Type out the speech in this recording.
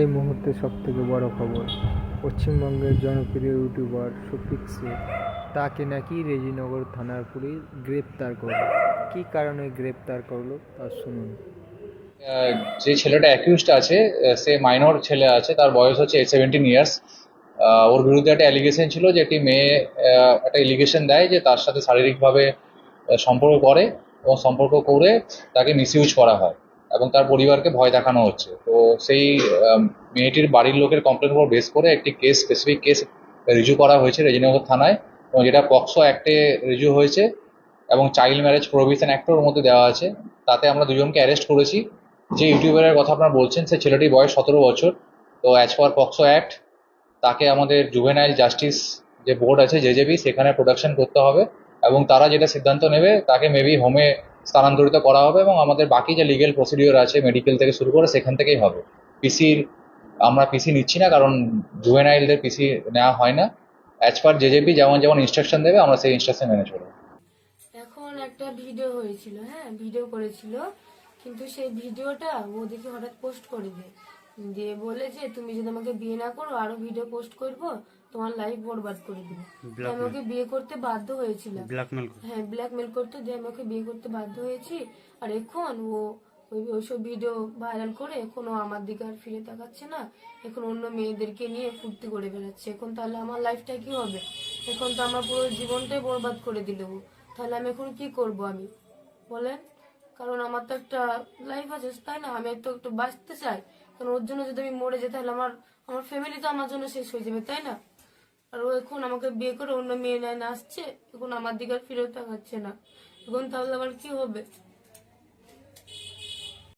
এই মুহূর্তে সবথেকে বড় খবর, পশ্চিমবঙ্গের জনপ্রিয় ইউটিউবার শফিক শেখ তাকে নাকি রেজিনগর থানার পুলিশ গ্রেপ্তার করল। কী কারণে গ্রেপ্তার করল তা শুনুন। যে ছেলেটা অ্যাকিউজড আছে সে মাইনর ছেলে আছে, তার বয়স হচ্ছে সেভেন্টিন ইয়ার্স ওর বিরুদ্ধে একটা অ্যালিগেশন ছিল যে একটি মেয়ে একটা এলিগেশন দেয় যে তার সাথে শারীরিকভাবে সম্পর্ক করে এবং সম্পর্ক করে তাকে মিসইউজ করা হয়। এবং তার পরিবারকে ভয় দেখানো হচ্ছে। তো সেই মেয়েটির বাড়ির লোকের কমপ্লেন উপর বেস করে একটি কেস স্পেসিফিক কেস রিজু করা হয়েছে রেজিনগর থানায় এবং যেটা পক্সো অ্যাক্টে রিজু হয়েছে এবং চাইল্ড ম্যারেজ প্রভিশন অ্যাক্টের মধ্যে দেওয়া আছে। তাতে আমরা দুজনকে অ্যারেস্ট করেছি। যে ইউটিউবারের কথা আপনারা বলছেন, সে ছেলেটির বয়স সতেরো বছর। তো অ্যাজ পার পক্সো অ্যাক্ট তাকে আমাদের জুভেনাইল জাস্টিস যে বোর্ড আছে, জেজেবি, সেখানে প্রোডাকশন করতে হবে। এবং তারা যেটা সিদ্ধান্ত নেবে, তাকে মেবি হোমে স্থানান্তরিত করা হবে এবং আমাদের বাকি যে লিগেল প্রসিডিওর আছে মেডিকেল থেকে শুরু করে সেখান থেকেই হবে। পিসির আমরা পিসি নিচ্ছি না, কারণ জুভেনাইলদের পিসি নেওয়া হয় না। অ্যাজ পার জেজেবি যেমন যেমন ইনস্ট্রাকশন দেবে, আমরা সেই ইনস্ট্রাকশন মেনে চলবো। এখন একটা ভিডিও হয়েছিল হ্যাঁ ভিডিও করেছিল। কিন্তু সেই ভিডিওটা ও দেখে হঠাৎ পোস্ট করে দেয়। দিয়ে বলে যে তুমি যদি আমাকে বিয়ে না করো আরও ভিডিও পোস্ট করব তোমার লাইফ বরবাদ করে দিবে। আমি ওকে বিয়ে করতে বাধ্য হয়েছিলাম। হ্যাঁ ব্ল্যাকমেল করতে দিয়ে আমি ওকে বিয়ে করতে বাধ্য হয়েছি। আর এখন ও ওই ওইসব ভিডিও ভাইরাল করে এখন আমার দিকে আর ফিরে তাকাচ্ছে না। এখন অন্য মেয়েদেরকে নিয়ে ফুর্তি করে বেড়াচ্ছে। এখন তাহলে আমার লাইফটা কি হবে? এখন তো আমার পুরো জীবনটাই বরবাদ করে দিল তাহলে আমি এখন কি করব আমি? বলেন। কারণ আমার তো একটা লাইফ আছে, তাই না? আমি তো একটু বাঁচতে চাই। কারণ ওর জন্য যদি আমি মরে যাই, তাহলে আমার আমার ফ্যামিলি তো আমার জন্য শেষ হয়ে যাবে, তাই না? আর ও এখন আমাকে বিয়ে করে অন্য মেয়ে নেয়, না আসছে। এখন আমার দিকে আর ফিরেও তাকাচ্ছে না। এখন তাহলে আবার কি হবে?